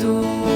Світу